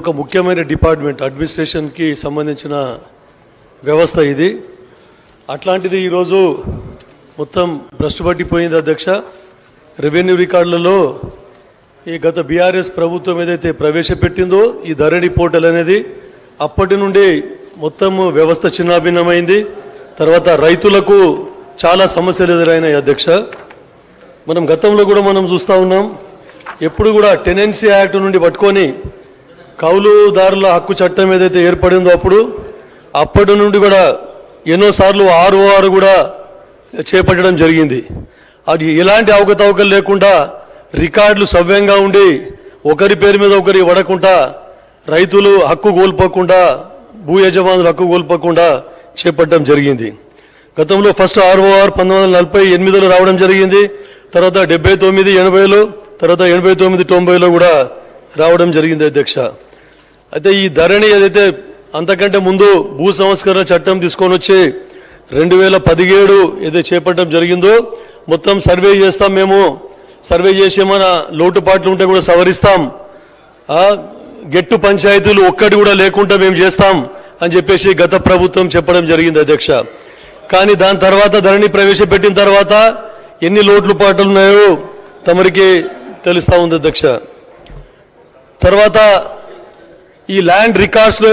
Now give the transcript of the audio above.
ఒక ముఖ్యమైన డిపార్ట్మెంట్ అడ్మినిస్ట్రేషన్కి సంబంధించిన వ్యవస్థ ఇది. అట్లాంటిది ఈరోజు మొత్తం భ్రష్టు పట్టిపోయింది అధ్యక్ష. రెవెన్యూ రికార్డులలో ఈ గత బీఆర్ఎస్ ప్రభుత్వం ఏదైతే ప్రవేశపెట్టిందో ఈ ధరణి పోర్టల్ అనేది అప్పటి నుండి మొత్తం వ్యవస్థ చిన్నాభిన్నమైంది. తర్వాత రైతులకు చాలా సమస్యలు ఎదురైనాయి అధ్యక్ష. మనం గతంలో కూడా మనం చూస్తూ ఉన్నాం. ఎప్పుడు కూడా టెనెన్సీ యాక్ట్ నుండి పట్టుకొని కౌలుదారుల హక్కు చట్టం ఏదైతే ఏర్పడిందో అప్పుడు అప్పటి నుండి కూడా ఎన్నోసార్లు ఆర్ఓఆర్ కూడా చేపట్టడం జరిగింది. అది ఎలాంటి అవకతవకలు లేకుండా రికార్డులు సవ్యంగా ఉండి ఒకరి పేరు మీద ఒకరి పడకుండా రైతులు హక్కు కోల్పోకుండా భూ యజమానులు హక్కు కోల్పోకుండా చేపట్టడం జరిగింది. గతంలో ఫస్ట్ ఆర్ఓఆర్ పంతొమ్మిది వందల నలభై ఎనిమిదిలో రావడం జరిగింది. తర్వాత డెబ్బై తొమ్మిది ఎనభైలో తర్వాత ఎనభై తొమ్మిది తొంభైలో కూడా రావడం జరిగింది అధ్యక్ష. అయితే ఈ ధరణి ఏదైతే అంతకంటే ముందు భూ సంస్కరణ చట్టం తీసుకొని వచ్చి రెండు వేల పదిహేడు ఏదైతే చేపట్టడం జరిగిందో మొత్తం సర్వే చేస్తాం మేము. సర్వే చేసి ఏమైనా లోటుపాట్లు ఉంటే కూడా సవరిస్తాం. గెట్టు పంచాయతీలు ఒక్కటి కూడా లేకుండా మేము చేస్తాం అని చెప్పేసి గత ప్రభుత్వం చెప్పడం జరిగింది అధ్యక్ష. కానీ దాని తర్వాత ధరణి ప్రవేశపెట్టిన తర్వాత ఎన్ని లోట్లు పాటలు ఉన్నాయో తమరికి తెలుస్తా ఉంది అధ్యక్ష. తర్వాత ఈ ల్యాండ్ రికార్డ్స్లో